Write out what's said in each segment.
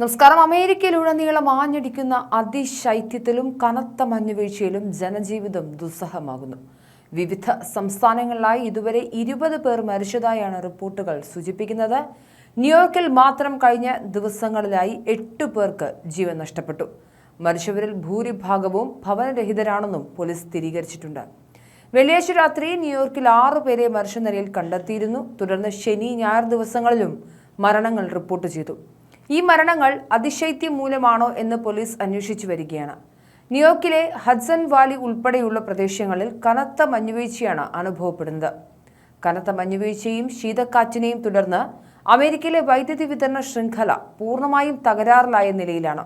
നമസ്കാരം. അമേരിക്കയിലുടനീളം ആഞ്ഞടിക്കുന്ന അതിശൈത്യത്തിലും കനത്ത മഞ്ഞുവീഴ്ചയിലും ജനജീവിതം ദുസ്സഹമാകുന്നു. വിവിധ സംസ്ഥാനങ്ങളിലായി ഇതുവരെ ഇരുപത് പേർ മരിച്ചതായാണ് റിപ്പോർട്ടുകൾ സൂചിപ്പിക്കുന്നത്. ന്യൂയോർക്കിൽ മാത്രം കഴിഞ്ഞ ദിവസങ്ങളിലായി എട്ട് പേർക്ക് ജീവൻ നഷ്ടപ്പെട്ടു. മരിച്ചവരിൽ ഭൂരിഭാഗവും ഭവനരഹിതരാണെന്നും പോലീസ് സ്ഥിരീകരിച്ചിട്ടുണ്ട്. വെള്ളിയാഴ്ച രാത്രി ന്യൂയോർക്കിൽ ആറു പേരെ മരിച്ച നിലയിൽ കണ്ടെത്തിയിരുന്നു. തുടർന്ന് ശനി ഞായർ ദിവസങ്ങളിലും മരണങ്ങൾ റിപ്പോർട്ട് ചെയ്തു. ഈ മരണങ്ങൾ അതിശൈത്യം മൂലമാണോ എന്ന് പോലീസ് അന്വേഷിച്ചു വരികയാണ്. ന്യൂയോർക്കിലെ ഹഡ്സൺ വാലി ഉൾപ്പെടെയുള്ള പ്രദേശങ്ങളിൽ കനത്ത മഞ്ഞുവീഴ്ചയാണ് അനുഭവപ്പെടുന്നത്. കനത്ത മഞ്ഞുവീഴ്ചയും ശീതക്കാറ്റിനെയും തുടർന്ന് അമേരിക്കയിലെ വൈദ്യുതി വിതരണ ശൃംഖല പൂർണമായും തകരാറിലായ നിലയിലാണ്.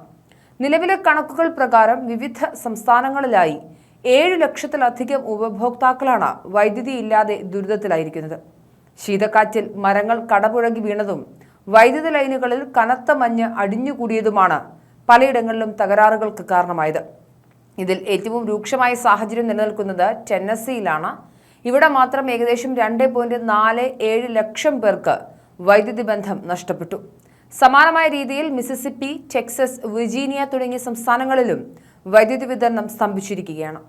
നിലവിലെ കണക്കുകൾ പ്രകാരം വിവിധ സംസ്ഥാനങ്ങളിലായി ഏഴ് ലക്ഷത്തിലധികം ഉപഭോക്താക്കളാണ് വൈദ്യുതി ഇല്ലാതെ ദുരിതത്തിലായിരിക്കുന്നത്. ശീതക്കാറ്റിൽ മരങ്ങൾ കടപുഴകി വീണതും വൈദ്യുത ലൈനുകളിൽ കനത്ത മഞ്ഞ് അടിഞ്ഞുകൂടിയതുമാണ് പലയിടങ്ങളിലും തകരാറുകൾക്ക് കാരണമായത്. ഇതിൽ ഏറ്റവും രൂക്ഷമായ സാഹചര്യം നിലനിൽക്കുന്നത് ടെന്നസിയിലാണ് ഇവിടെ മാത്രം ഏകദേശം രണ്ട് പോയിന്റ് നാല് ഏഴ് ലക്ഷം പേർക്ക് വൈദ്യുതി ബന്ധം നഷ്ടപ്പെട്ടു. സമാനമായ രീതിയിൽ മിസിസിപ്പി ടെക്സസ് വിർജീനിയ തുടങ്ങിയ സംസ്ഥാനങ്ങളിലും വൈദ്യുതി വിതരണം സ്തംഭിച്ചിരിക്കുകയാണ്.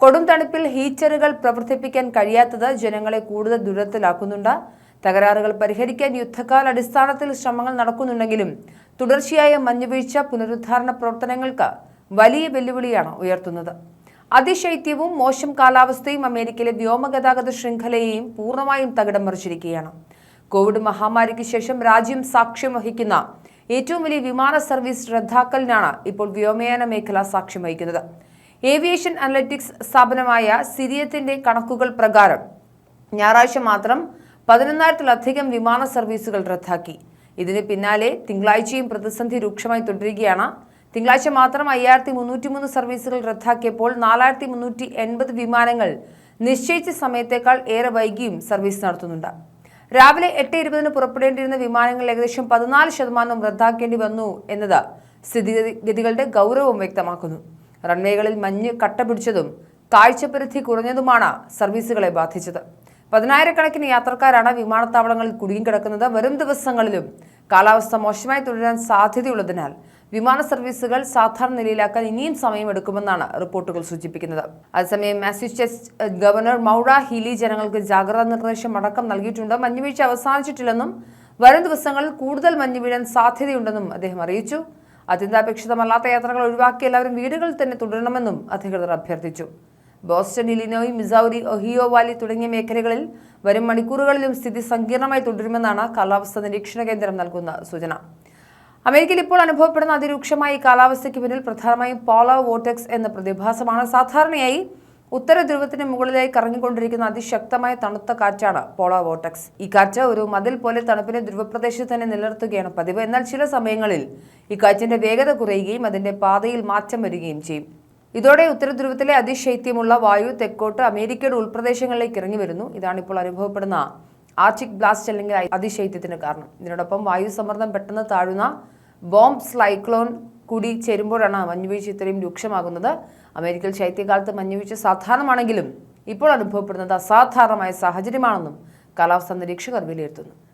കൊടും തണുപ്പിൽ ഹീറ്ററുകൾ പ്രവർത്തിപ്പിക്കാൻ കഴിയാത്തത് ജനങ്ങളെ കൂടുതൽ ദുരിതത്തിലാക്കുന്നുണ്ട്. തകരാറുകൾ പരിഹരിക്കാൻ യുദ്ധകാല അടിസ്ഥാനത്തിൽ ശ്രമങ്ങൾ നടക്കുന്നുണ്ടെങ്കിലും തുടർച്ചയായ മഞ്ഞുവീഴ്ച പുനരുദ്ധാരണ പ്രവർത്തനങ്ങൾക്ക് വലിയ വെല്ലുവിളിയാണ് ഉയർത്തുന്നത്. അതിശൈത്യവും മോശം കാലാവസ്ഥയും അമേരിക്കയിലെ വ്യോമഗതാഗത ശൃംഖലയെയും പൂർണമായും തകിടം മറിച്ചിരിക്കുകയാണ്. കോവിഡ് മഹാമാരിക്ക് ശേഷം രാജ്യം സാക്ഷ്യം വഹിക്കുന്ന ഏറ്റവും വലിയ വിമാന സർവീസ് റദ്ദാക്കലിനാണ് ഇപ്പോൾ വ്യോമയാന മേഖല സാക്ഷ്യം വഹിക്കുന്നത്. ഏവിയേഷൻ അനലറ്റിക്സ് സ്ഥാപനമായ സിരിയത്തിന്റെ കണക്കുകൾ പ്രകാരം ഞായറാഴ്ച മാത്രം പതിനൊന്നായിരത്തിലധികം വിമാന സർവീസുകൾ റദ്ദാക്കി. ഇതിന് പിന്നാലെ തിങ്കളാഴ്ചയും പ്രതിസന്ധി രൂക്ഷമായി തുടരുകയാണ്. തിങ്കളാഴ്ച മാത്രം അയ്യായിരത്തി മുന്നൂറ്റി മൂന്ന് സർവീസുകൾ റദ്ദാക്കിയപ്പോൾ നാലായിരത്തി മുന്നൂറ്റി എൺപത് വിമാനങ്ങൾ നിശ്ചയിച്ച സമയത്തേക്കാൾ ഏറെ വൈകിയും സർവീസ് നടത്തുന്നുണ്ട്. രാവിലെ എട്ട് ഇരുപതിന് പുറപ്പെടേണ്ടിയിരുന്ന വിമാനങ്ങൾ ഏകദേശം പതിനാല് ശതമാനം റദ്ദാക്കേണ്ടി വന്നു എന്നത് സ്ഥിതിഗതികളുടെ ഗൗരവം വ്യക്തമാക്കുന്നു. റൺവേകളിൽ മഞ്ഞ് കട്ട പിടിച്ചതും കാഴ്ചപരിധി കുറഞ്ഞതുമാണ് സർവീസുകളെ ബാധിച്ചത്. പതിനായിരക്കണക്കിന് യാത്രക്കാരാണ് വിമാനത്താവളങ്ങളിൽ കുടുങ്ങിക്കിടക്കുന്നത് വരും ദിവസങ്ങളിലും കാലാവസ്ഥ മോശമായി തുടരാൻ സാധ്യതയുള്ളതിനാൽ വിമാന സർവീസുകൾ സാധാരണ നിലയിലാക്കാൻ ഇനിയും സമയമെടുക്കുമെന്നാണ് റിപ്പോർട്ടുകൾ സൂചിപ്പിക്കുന്നത്. അതേസമയം മാസച്യൂസെറ്റ്സ് ഗവർണർ മൗറ ഹിലി ജനങ്ങൾക്ക് ജാഗ്രതാ നിർദ്ദേശം അടക്കം നൽകിയിട്ടുണ്ട്. മഞ്ഞുവീഴ്ച അവസാനിച്ചിട്ടില്ലെന്നും വരും ദിവസങ്ങളിൽ കൂടുതൽ മഞ്ഞ് വീഴാൻ സാധ്യതയുണ്ടെന്നും അദ്ദേഹം അറിയിച്ചു. അത്യന്താപേക്ഷിതമല്ലാത്ത യാത്രകൾ ഒഴിവാക്കി എല്ലാവരും വീടുകളിൽ തന്നെ തുടരണമെന്നും അധികൃതർ അഭ്യർത്ഥിച്ചു. Boston Illinois Missouri Ohio Valley തുടങ്ങിയ മേഖലകളിൽ വരും മണിക്കൂറുകളിലും സ്ഥിതി സങ്കീർണമായി തുടരുമെന്നാണ് കാലാവസ്ഥാ നിരീക്ഷണ കേന്ദ്രം നൽകുന്ന സൂചന. അമേരിക്കയിൽ ഇപ്പോൾ അനുഭവപ്പെടുന്ന അതിരൂക്ഷമായ ഈ കാലാവസ്ഥയ്ക്ക് പിന്നിൽ പ്രധാനമായും പോളോ വോട്ടെക്സ് എന്ന പ്രതിഭാസമാണ്. സാധാരണയായി ഉത്തര ധ്രുവത്തിന് മുകളിലായി കറങ്ങിക്കൊണ്ടിരിക്കുന്ന അതിശക്തമായ തണുത്ത കാറ്റാണ് പോളോ വോട്ടെക്സ് ഈ കാറ്റ് ഒരു മതിൽ പോലെ തണുപ്പിനെ ധ്രുവപ്രദേശത്ത് തന്നെ നിലനിർത്തുകയാണ് പതിവ്. എന്നാൽ ചില സമയങ്ങളിൽ ഈ കാറ്റിന്റെ വേഗത കുറയുകയും അതിന്റെ പാതയിൽ മാറ്റം വരികയും ചെയ്യും. ഇതോടെ ഉത്തരധ്രുവത്തിലെ അതിശൈത്യമുള്ള വായു തെക്കോട്ട് അമേരിക്കയുടെ ഉൾപ്രദേശങ്ങളിലേക്ക് ഇറങ്ങി വരുന്നു ഇതാണ് ഇപ്പോൾ അനുഭവപ്പെടുന്ന ആർട്ടിക് ബ്ലാസ്റ്റ് അല്ലെങ്കിൽ അതിശൈത്യത്തിന് കാരണം. ഇതിനോടൊപ്പം വായു സമ്മർദ്ദം പെട്ടെന്ന് താഴുന്ന ബോംബ് സൈക്ലോൺ കൂടി ചേരുമ്പോഴാണ് മഞ്ഞുവീഴ്ച ഇത്രയും രൂക്ഷമാകുന്നത്. അമേരിക്കയിൽ ശൈത്യകാലത്ത് മഞ്ഞുവീഴ്ച സാധാരണമാണെങ്കിലും ഇപ്പോൾ അനുഭവപ്പെടുന്നത് അസാധാരണമായ സാഹചര്യമാണെന്നും കാലാവസ്ഥാ നിരീക്ഷകർ വിലയിരുത്തുന്നു.